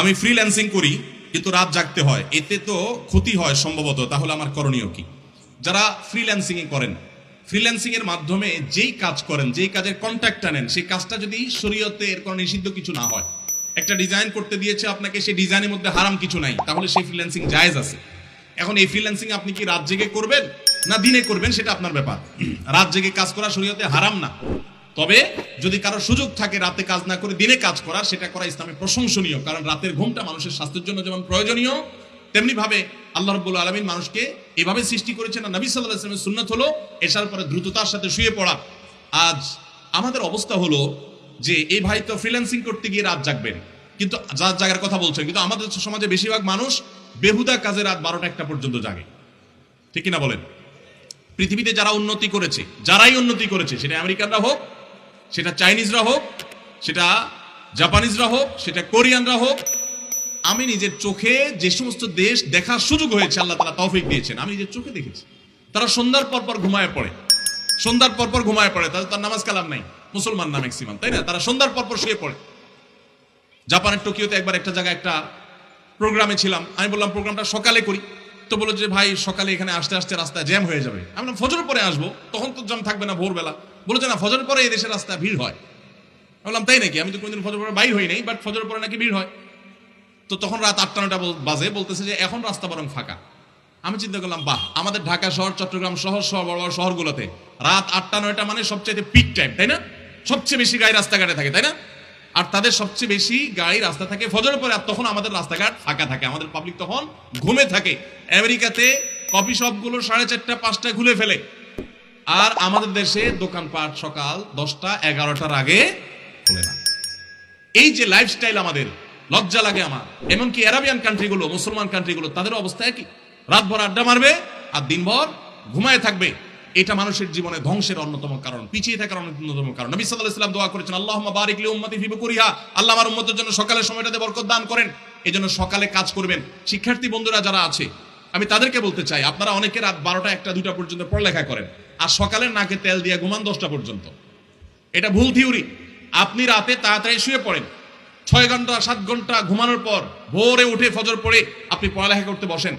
আমি ফ্রিল্যান্সিং করি, কিন্তু রাত জাগতে হয়। এতে তো ক্ষতি হয় সম্ভবত, তাহলে আমার করণীয় কি? যারা ফ্রিল্যান্সিং করেন ফ্রিল্যান্সিং এর মাধ্যমে যেই কাজ করেন, যেই কাজের কন্ট্যাক্ট আনেন সেই কাজটা যদি শরীয়তে এর কোনো নিষিদ্ধ কিছু না হয়, একটা ডিজাইন করতে দিয়েছে আপনাকে, সেই ডিজাইনের মধ্যে হারাম কিছু নাই, তাহলে সেই ফ্রিল্যান্সিং জায়েজ আছে। এখন এই ফ্রিল্যান্সিং আপনি কি রাত জেগে করবেন, না দিনে করবেন, সেটা আপনার ব্যাপার। রাত জেগে কাজ করা শরীয়তে হারাম না। তবে যদি কারও সুযোগ থাকে রাতে কাজ না করে দিনে কাজ করার সেটা করা ইসলামে প্রশংসনীয়। কারণ রাতের ঘুমটা মানুষের স্বাস্থ্যের জন্য যেমন প্রয়োজনীয় তেমনি ভাবে আল্লাহ রব্বুল আলমিন মানুষকে এভাবে সৃষ্টি করেছেন আর নবী সাল্লাহ ইসলামের সুন্নত হলো এসার পরে দ্রুততার সাথে শুয়ে পড়া। আজ আমাদের অবস্থা হলো যে এই ভাই তো ফ্রিল্যান্সিং করতে গিয়ে রাত জাগবেন। কিন্তু রাত জাগার কথা বলছেন কিন্তু আমাদের সমাজে বেশিরভাগ মানুষ বেহুদা কাজে রাত বারোটা একটা পর্যন্ত জাগে। ঠিক কিনা বলেন? পৃথিবীতে যারা উন্নতি করেছে, যারাই উন্নতি করেছে, সেটা আমেরিকানরা হোক সেটা চাইনিজরা হোক, সেটা জাপানিজরা হোক, সেটা কোরিয়ানরা হোক, আমি নিজের চোখে যে সমস্ত দেশ দেখার সুযোগ হয়েছে, আল্লাহ তারা তৌফিক দিয়েছেন, আমি নিজের চোখে দেখেছি। তারা সন্ধ্যার পর পর ঘুমায় পড়ে। সন্ধ্যার পর পর ঘুমায় পড়ে, তাদের তার নামাজ কালাম নাই, মুসলমান না ম্যাক্সিমাম, তাই না? তারা সন্ধ্যার পর পর শুয়ে পড়ে। জাপানের টোকিওতে একবার একটা জায়গায় একটা প্রোগ্রামে ছিলাম, আমি বললাম, প্রোগ্রামটা সকালে করি। তো বলল যে, ভাই, সকালে এখানে আসতে আসতে রাস্তায় জ্যাম হয়ে যাবে। আমি ফজরের পরে আসব, তখন তো জ্যাম থাকবে না ভোরবেলা। বলো যে না, ফজর পরে এই দেশের রাস্তায় ভিড় হয়। বললাম তাই নাকি? আমি তো কোনোদিন ফজর পরে বাইর হই নাই বাট ফজরের পরে নাকি ভিড় হয়। তো তখন রাত আটটা নটা বাজে, বলতেছে যে এখন রাস্তা বরং ফাঁকা। আমি চিন্তা করলাম, বাহ, আমাদের ঢাকা শহর, চট্টগ্রাম শহর শহর বড় বড় শহরগুলোতে রাত আটটা নয়টা মানে সবচেয়ে পিক টাইম তাই না? সবচেয়ে বেশি গাড়ি রাস্তাঘাটে থাকে, তাই না? আর তাদের সবচেয়ে বেশি গাড়ি রাস্তা থাকে ফজরের পরে, আর তখন আমাদের রাস্তাঘাট ফাঁকা থাকে। আমাদের পাবলিক তখন ঘুমে থাকে। আমেরিকাতে কফি শপগুলো সাড়ে চারটা, পাঁচটায় খুলে ফেলে। আর আমাদের দেশে দোকানপাট সকাল দশটা, এগারোটার আগে খোলে না। এই যে লাইফস্টাইল আমাদের, লজ্জা লাগে আমার। এমনকি অ্যারাবিয়ান কান্ট্রিগুলো মুসলমান কান্ট্রিগুলো তাদের অবস্থা একই। রাতভর আড্ডা মারবে আর দিনভর ঘুমায় থাকবে। এটা মানুষের জীবনে ধ্বংসের অন্যতম কারণ, পিছিয়ে থাকার অন্যতম কারণ। নবী সাল্লাল্লাহু আলাইহি ওয়াসাল্লাম দোয়া করেছেন, আল্লাহুম্মা বারিক উম্মতি ফি বুকুরিহা। আল্লাহ আমার উম্মতের জন্য সকালের সময়টাতে বরকত দান করেন। এজন্য সকালে কাজ করবেন। শিক্ষার্থী বন্ধুরা যারা আছে, আমি তাদেরকে বলতে চাই, আপনারা অনেকে রাত বারোটা, একটা দুটা পর্যন্ত পড়ালেখা করেন। আর সকালের নাকে তেল দিয়ে ঘুমান দশটা পর্যন্ত। এটা ভুল থিওরি। আপনি রাতে তাড়াতাড়ি শুয়ে পড়েন। ছয় ঘণ্টা, সাত ঘণ্টা ঘুমানোর পর ভোরে উঠে ফজর পড়ে আপনি পড়ালেখা করতে বসেন।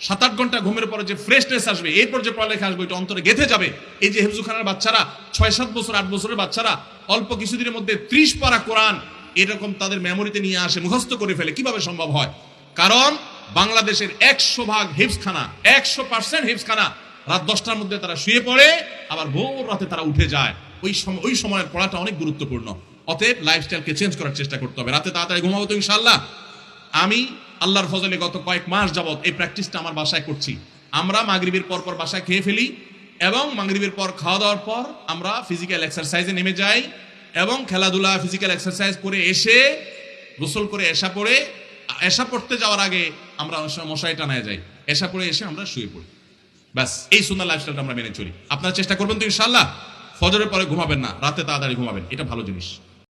সাত আট ঘণ্টা ঘুমের পরে যে ফ্রেশনেস আসবে, এরপর যে পড়ালেখা আসবে এটা অন্তরে গেঁথে যাবে। এই যে হেফজুখানার বাচ্চারা, ছয়, সাত বছর, আট বছরের বাচ্চারা, অল্প কিছুদিনের মধ্যে ত্রিশ পারা কোরআন এরকম তাদের মেমোরিতে নিয়ে আসে, মুখস্থ করে ফেলে। কীভাবে সম্ভব হয়? কারণ বাংলাদেশের একশো ভাগ হিফসখানা একশো পার্সেন্ট হিফসখানা রাত দশটার মধ্যে তারা শুয়ে পড়ে, আবার ভোর রাতে তারা উঠে যায়। ওই সময় ওই সময়ের পড়াটা অনেক গুরুত্বপূর্ণ। অতএব লাইফস্টাইলকে চেঞ্জ করার চেষ্টা করতে হবে। রাতে তাড়াতাড়ি ঘুমাবো তো ইনশাল্লাহ আমি আল্লাহর ফজলে গত কয়েক মাস যাবত এই প্র্যাকটিসটা আমার বাসায় করছি। আমরা মাগরিবের পর পর বাসায় খেয়ে ফেলি এবং মাগরিবের পর খাওয়া দাওয়ার পর আমরা ফিজিক্যাল এক্সারসাইজে নেমে যাই এবং খেলাধুলা ফিজিক্যাল এক্সারসাইজ করে এসে, গোসল করে এসা পড়ে, এসা পড়তে যাওয়ার আগে আমরা অনেক সময় মশাই টানায় যাই। এসা পড়ে এসে আমরা শুয়ে পড়ি। ব্যাস, এই সুন্দর লাইফস্টাইলটা আমরা মেনে চলি। আপনারা চেষ্টা করবেন তো ইনশাল্লাহ ফজরের পরে ঘুমাবেন না, রাতে তাড়াতাড়ি ঘুমাবেন। এটা ভালো জিনিস।